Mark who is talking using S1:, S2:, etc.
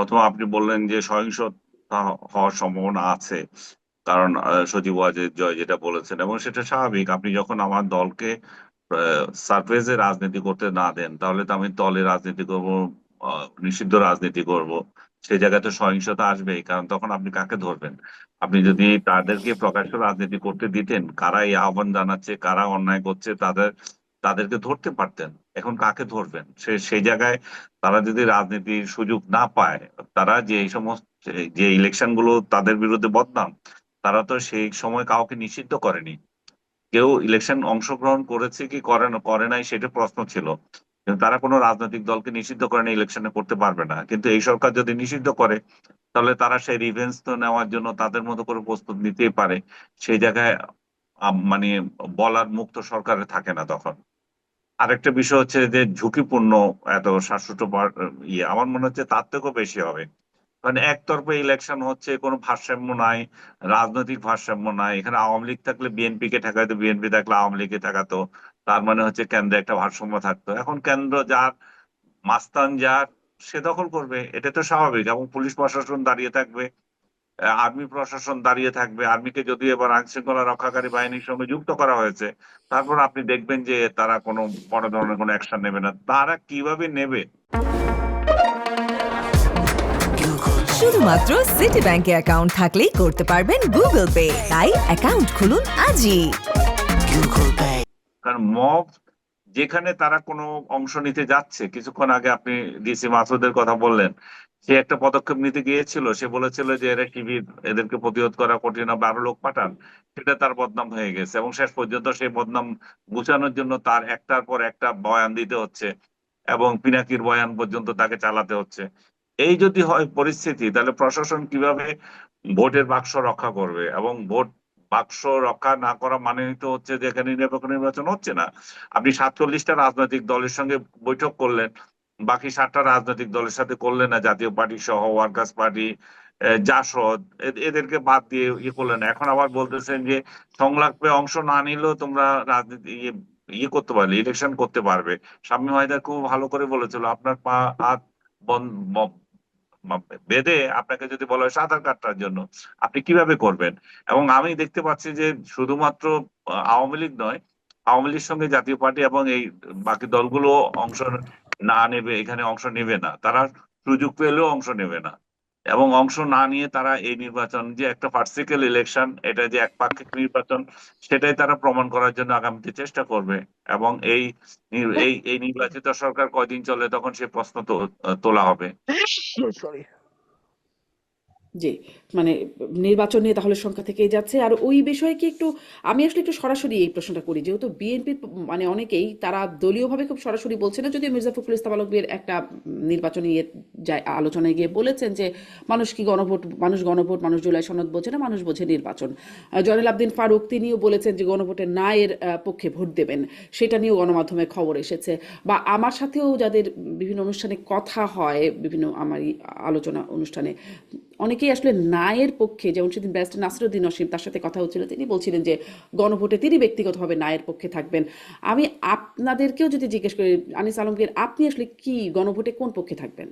S1: প্রথমে আপনি বললেন যে সহিংসতা হওয়ার সম্ভাবনা আছে। কারণ সজীব ওয়াজেদ জয় যেটা বলেছেন, এবং সেটা স্বাভাবিক। আপনি যখন আমার দলকে সারফেসে রাজনীতি করতে না দেন, তাহলে তো আমি দলে রাজনীতি করব নিষিদ্ধ রাজনীতি করব। সেই জায়গায় তো সহিংসতা আসবেই, কারণ তখন আপনি কাকে ধরবেন? আপনি যদি তাদেরকে প্রকাশ্য রাজনীতি করতে দিতেন, কারা এই আহ্বান জানাচ্ছে, কারা অন্যায় করছে, তাদের, তাদেরকে ধরতে পারতেন। এখন কাকে ধরবেন? সে, সেই জায়গায় তারা যদি রাজনীতির সুযোগ না পায়, তারা যে এই সমস্ত, যে ইলেকশনগুলো তাদের বিরুদ্ধে বদনাম, তারা তো সেই সময় কাউকে নিষিদ্ধ করেনি। কেউ ইলেকশন অংশগ্রহণ করেছে কি করে করে নাই সেটা প্রশ্ন ছিল। কিন্তু তারা কোনো রাজনৈতিক দলকে নিষিদ্ধ করে না ইলেকশনে করতে পারবে না। কিন্তু এই সরকার যদি নিষিদ্ধ করে, তাহলে তারা সেই রিভেন্স তো নেওয়ার জন্য তাদের মতো করে প্রস্তুত নিতেই পারে। সেই জায়গায় মানে বলার মুক্ত সরকারে থাকে না তখন। আরেকটা বিষয় হচ্ছে যে ঝুঁকিপূর্ণ এত শাসুটো ইয়ে আমার মনে হচ্ছে তার থেকেও বেশি হবে। কারণ একতরফা ইলেকশন হচ্ছে, কোনো ভারসাম্য নাই, রাজনৈতিক ভারসাম্য নাই। এখানে আওয়ামী লীগ থাকলে বিএনপি কে ঠেকাইতো বিএনপি থাকলে আওয়ামী লীগকে ঠেকাতো। তার মানে হচ্ছে কেন্দ্রে একটা ভারসাম্য থাকতো। এখন কেন্দ্র যার, মাস্তান যার, সে দখল করবে। এটা তো স্বাভাবিক এবং পুলিশ প্রশাসন দাঁড়িয়ে থাকবে। আর্মি প্রশাসন দাঁড়িয়ে থাকবে। আর্মিকে যদি এবার আইন শৃঙ্খলা রক্ষাকারী বাহিনীর সঙ্গে যুক্ত করা হয়েছে তারপর আপনি দেখবেন যে তারা কোনো বড় ধরনের কোনো অ্যাকশন নেবে না। তারা কীভাবে নেবে?
S2: শুধুমাত্র সিটি ব্যাংকে অ্যাকাউন্ট থাকলেই করতে পারবেন গুগল পে তাই অ্যাকাউন্ট খুলুন আজই।
S1: কারণ মব যেখানে তারা কোনো অংশ নিতে যাচ্ছে কিছুক্ষণ আগে আপনি ডিসি মাসুদের কথা বললেন সে একটা পদক্ষেপ নিতে গিয়েছিল, সে বলেছিল যে এরা শিবির এদেরকে প্রতিরোধ করা কঠিন হবে লোক পাঠান। সেটা তার বদনাম হয়ে গেছে এবং শেষ পর্যন্ত সেই বদনাম গুছানোর জন্য তার একটার পর একটা বয়ান দিতে হচ্ছে এবং পিনাকির বয়ান পর্যন্ত তাকে চালাতে হচ্ছে। এই যদি হয় পরিস্থিতি, তাহলে প্রশাসন কীভাবে ভোটের বাক্স রক্ষা করবে? এবং ভোট বাক্স রক্ষা না করা মানে তো হচ্ছে যে এখানে নির্বাচন হচ্ছে না। আপনি সাতচল্লিশটা রাজনৈতিক দলের সঙ্গে বৈঠক করলেন বাকি সাতটা রাজনৈতিক দলের সাথে করলেন না, জাতীয় পার্টি সহ, ওয়ার্কার্স পার্টি জাসদ এদেরকে বাদ দিয়ে ইয়ে করলেন। এখন আবার বলতেছেন যে সংলাপে অংশ না নিলেও তোমরা রাজনীতি ইয়ে ইয়ে করতে পারবে ইলেকশন করতে পারবে। স্বামী হায়দার খুব ভালো করে বলেছিল, আপনার পা হাত বেঁধে আপনাকে যদি বলা হয় সাঁতার কাটার জন্য, আপনি কীভাবে করবেন? এবং আমি দেখতে পাচ্ছি যে শুধুমাত্র, আওয়ামী লীগ নয়, আওয়ামী লীগের সঙ্গে জাতীয় পার্টি এবং এই বাকি দলগুলো অংশ না নেবে, এখানে অংশ নেবে না। তারা সুযোগ পেলেও অংশ নেবে না। এবং অংশ না নিয়ে তারা এই নির্বাচন যে একটা পার্সিক্যাল ইলেকশন এটা যে এক পাক্ষিক নির্বাচন, সেটাই তারা প্রমাণ করার জন্য আগামীতে চেষ্টা করবে। এবং এই এই নির্বাচিত সরকার কয়দিন চলে তখন সে প্রশ্ন তোলা হবে।
S3: জি মানে নির্বাচন নিয়ে তাহলে সংখ্যা থেকেই যাচ্ছে। আর ওই বিষয়ে কি একটু, আমি আসলে একটু সরাসরি এই প্রশ্নটা করি। যেহেতু বিএনপির মানে অনেকেই তারা দলীয়ভাবে খুব সরাসরি বলছে না, যদিও মির্জা ফখরুল ইসলাম আলমগীর একটা নির্বাচনী ইয়ে আলোচনায় গিয়ে বলেছেন যে মানুষ কি গণভোট, মানুষ গণভোট, মানুষ জুলাই সনদ বোঝে না, মানুষ বোঝে নির্বাচন। জয়নুল আবদিন ফারুক তিনিও বলেছেন যে গণভোটের না এর পক্ষে ভোট দেবেন। সেটা নিয়েও গণমাধ্যমে খবর এসেছে। বা আমার সাথেও যাদের বিভিন্ন অনুষ্ঠানে কথা হয়, বিভিন্ন আমার আলোচনা অনুষ্ঠানে, অনেকেই আসলে নায়ের পক্ষে, যেমন সেদিন ব্যারিস্টার নাসিরুদ্দিন নসিম তার সাথে কথা হচ্ছিল, তিনি বলছিলেন যে গণভোটে তিনি ব্যক্তিগতভাবে নায়ের পক্ষে থাকবেন। আমি আপনাদেরকেও যদি জিজ্ঞেস করি, আনিস আলমগীর, আপনি আসলে কি গণভোটে কোন পক্ষে থাকবেন?